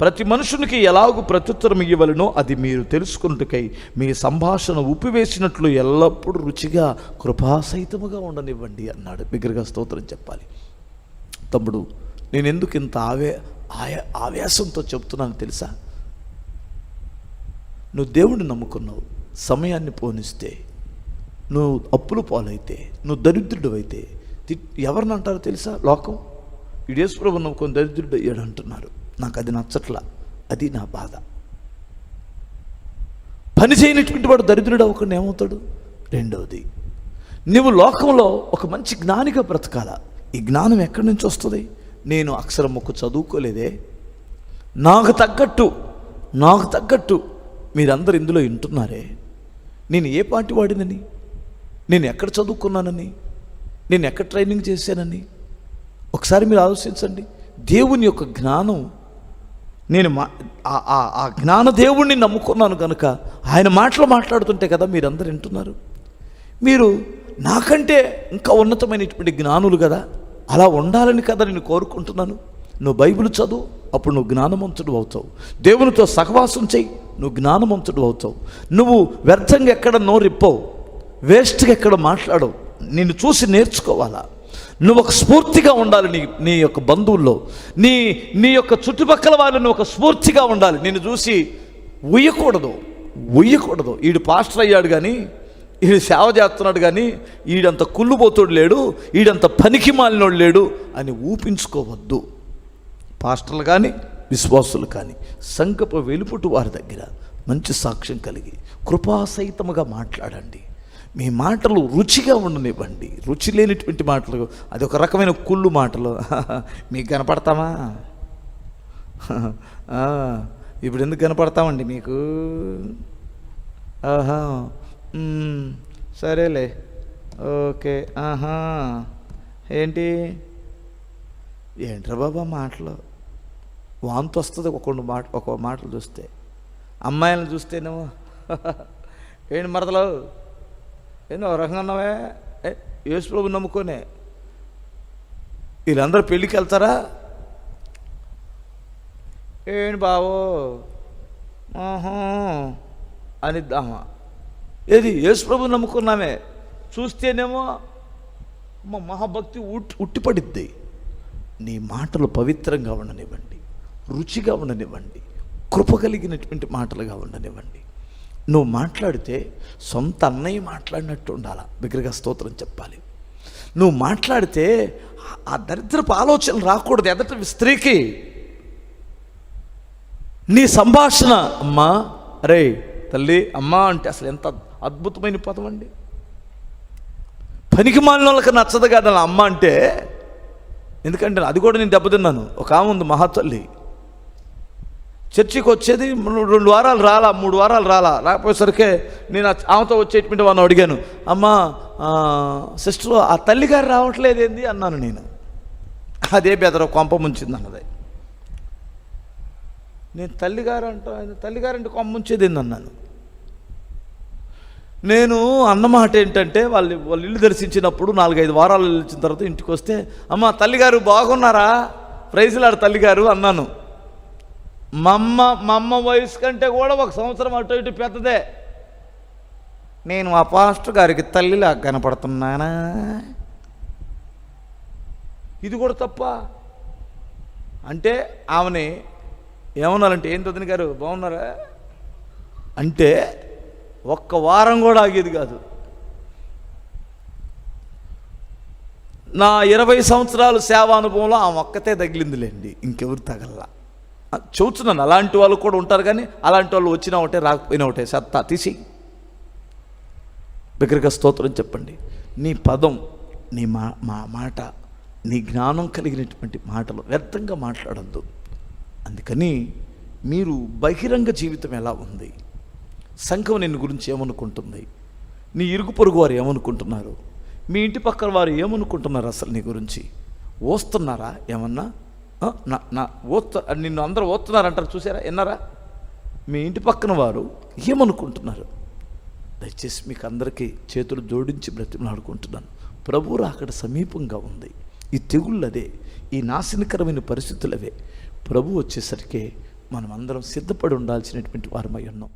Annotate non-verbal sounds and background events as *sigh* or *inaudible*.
ప్రతి మనుషునికి ఎలాగూ ప్రత్యుత్తరం ఇవ్వవలనో అది మీరు తెలుసుకున్నట్టుకై మీ సంభాషణ ఉప్పివేసినట్లు ఎల్లప్పుడూ రుచిగా కృపాసహితముగా ఉండనివ్వండి అన్నాడు. బిగ్గరగా స్తోత్రం చెప్పాలి. తమ్ముడు నేను ఎందుకు ఇంత ఆవే ఆయా ఆవేశంతో చెప్తున్నాను తెలుసా? నువ్వు దేవుడిని నమ్ముకున్నావు. సమయాన్ని పోనిస్తే నువ్వు అప్పులు పాలైతే నువ్వు దరిద్రుడు అయితే ఎవరిని అంటారో తెలుసా లోకం? ఇడేశ్వరం నమ్ముకొని దరిద్రుడు అయ్యాడు అంటున్నారు. నాకు అది నచ్చట్లా. అది నా బాధ. పని చేయనటువంటి వాడు దరిద్రుడు అవ్వకుండా ఏమవుతాడు? రెండవది నువ్వు లోకంలో ఒక మంచి జ్ఞానిగా బ్రతకాల. ఈ జ్ఞానం ఎక్కడి నుంచి వస్తుంది? నేను అక్షరం మొక్క చదువుకోలేదే. నాకు తగ్గట్టు నాకు తగ్గట్టు మీరందరు ఇందులో వింటున్నారే? నేను ఏ పార్టీ వాడినని? నేను ఎక్కడ చదువుకున్నానని? నేను ఎక్కడ ట్రైనింగ్ చేశానని? ఒకసారి మీరు ఆలోచించండి. దేవుని యొక్క జ్ఞానం నేను మా ఆ- ఆ- జ్ఞాన దేవుణ్ణి నమ్ముకున్నాను కనుక ఆయన మాటలు మాట్లాడుతుంటే కదా మీరందరూ వింటున్నారు. మీరు నాకంటే ఇంకా ఉన్నతమైనటువంటి జ్ఞానులు కదా అలా ఉండాలని కదా నేను కోరుకుంటున్నాను. నువ్వు బైబిల్ చదువు అప్పుడు నువ్వు జ్ఞానవంతుడు అవుతావు. దేవునితో సహవాసం చేయి నువ్వు జ్ఞానవంతుడు అవుతావు. నువ్వు వ్యర్థంగా ఎక్కడ నోరిప్పవు వేస్ట్గా ఎక్కడ మాట్లాడవు. నిన్ను చూసి నేర్చుకోవాలా? నువ్వు ఒక స్ఫూర్తిగా ఉండాలి నీ నీ యొక్క బంధువుల్లో. నీ నీ యొక్క చుట్టుపక్కల వాళ్ళు నువ్వు ఒక స్ఫూర్తిగా ఉండాలి. నిన్ను చూసి ఉయ్యకూడదు. ఉయ్యకూడదు. ఈడు పాస్టర్ అయ్యాడు కానీ ఈడు సేవ చేస్తున్నాడు కానీ ఈడంత కుళ్ళుపోతుడు లేడు ఈడంత పనికి మాలినోడు లేడు అని ఊపించుకోవద్దు. పాస్టర్లు కానీ విశ్వాసులు కానీ సంకప వెలుపుటు వారి దగ్గర మంచి సాక్ష్యం కలిగి కృపాసహితముగా మాట్లాడండి. మీ మాటలు రుచిగా ఉండనివ్వండి. రుచి లేనిటువంటి మాటలు అది ఒక రకమైన కుళ్ళు మాటలు. *laughs* మీకు కనపడతామా? *laughs* ఇప్పుడు ఎందుకు కనపడతామండి మీకు? ఆహా సరేలే. ఓకే ఆహా. ఏంటి? ఏంట్రా బాబా మాటలు? వాంతి వస్తుంది ఒక మాట ఒక మాటలు చూస్తే. అమ్మాయిలను చూస్తేనేమో. *laughs* ఏంటి మరదలు? ఏందో ఒక రకంగా ఏ, యేసు ప్రభు నమ్ముకోనే. వీళ్ళందరూ పెళ్ళికి వెళ్తారా? ఏంటి బావో ఆహా అనిద్దామా ఏది? యేసు ప్రభు నమ్ముకున్నామే. చూస్తేనేమో మా మహాభక్తి ఉట్టి ఉట్టిపడిద్ది. నీ మాటలు పవిత్రంగా ఉండనివ్వండి. రుచిగా ఉండనివ్వండి. కృప కలిగినటువంటి మాటలుగా ఉండనివ్వండి. నువ్వు మాట్లాడితే సొంత అన్నయ్య మాట్లాడినట్టు ఉండాలా? బిగ్గరగా స్తోత్రం చెప్పాలి. నువ్వు మాట్లాడితే ఆ- దరిద్రపు ఆలోచన రాకూడదు ఎదట స్త్రీకి. నీ సంభాషణ అమ్మా రే తల్లి అమ్మా అంటే అసలు ఎంత అద్భుతమైన పదం అండి. పనికి మాలిన వాళ్ళకి నచ్చదు కదా అమ్మ అంటే. ఎందుకంటే అది కూడా నేను దెబ్బతిన్నాను. ఒక ఆమె ఉంది మహాతల్లి చర్చికి వచ్చేది రెండు వారాలు రాలా మూడు వారాలు రాలా. రాకపోయేసరికి నేను ఆమెతో వచ్చేటువంటి వాళ్ళని అడిగాను. అమ్మా సిస్టర్ ఆ తల్లిగారు రావట్లేదు ఏంది? అన్నాను నేను. అదే బెదర కొంప ముంచింది అన్నది. నేను తల్లిగారు అంట తల్లిగారంటే కొంప ముంచేది ఏంది? అన్నాను. నేను అన్నమాట ఏంటంటే వాళ్ళు వాళ్ళు ఇల్లు దర్శించినప్పుడు నాలుగైదు వారాలు వెళ్ళిన తర్వాత ఇంటికి వస్తే అమ్మ తల్లిగారు బాగున్నారా? ప్రైజ్లాడు తల్లిగారు అన్నాను. మమ్మ మమ్మ వయసు కంటే కూడా ఒక సంవత్సరం అటు ఇటు పెద్దదే. నేను ఆ పాస్టర్ గారికి తల్లిలా కనపడుతున్నానా? ఇది కూడా తప్ప. అంటే ఆమెని ఏమన్నారంటే ఏం తదిన గారు బాగున్నారా? అంటే ఒక్క వారం కూడా ఆగేది కాదు. నా ఇరవై సంవత్సరాలు సేవా అనుభవంలో ఆమె ఒక్కతే తగిలిందిలేండి ఇంకెవరు తగల్లా. చూస్తున్నాను అలాంటి వాళ్ళు కూడా ఉంటారు కానీ అలాంటి వాళ్ళు వచ్చినా ఒకటే రాకపోయినా ఒకటే. సత్తా తీసి. బిగ్గరగా స్తోత్రం చెప్పండి. నీ పదం నీ మా మా మాట నీ జ్ఞానం కలిగినటువంటి మాటలు వ్యర్థంగా మాట్లాడద్దు. అందుకని మీరు బహిరంగ జీవితం ఎలా ఉంది? సంఘం నిన్ను గురించి ఏమనుకుంటుంది? నీ ఇరుగు పొరుగు వారు ఏమనుకుంటున్నారు? మీ ఇంటి పక్కన వారు ఏమనుకుంటున్నారు అసలు నీ గురించి? ఓస్తున్నారా? ఏమన్నా? నా నా ఓస్త నిన్ను అందరూ ఓస్తున్నారంటారు చూసారా? విన్నారా? మీ ఇంటి పక్కన వారు ఏమనుకుంటున్నారు? దయచేసి మీకు అందరికీ చేతులు జోడించి బ్రతిమలాడుకుంటున్నాను. ప్రభు అక్కడ సమీపంగా ఉంది. ఈ తెగుళ్ళు అదే ఈ నాశనకరమైన పరిస్థితులు అవే. ప్రభు వచ్చేసరికి మనం అందరం సిద్ధపడి ఉండాల్సినటువంటి వారమై ఉన్నాం.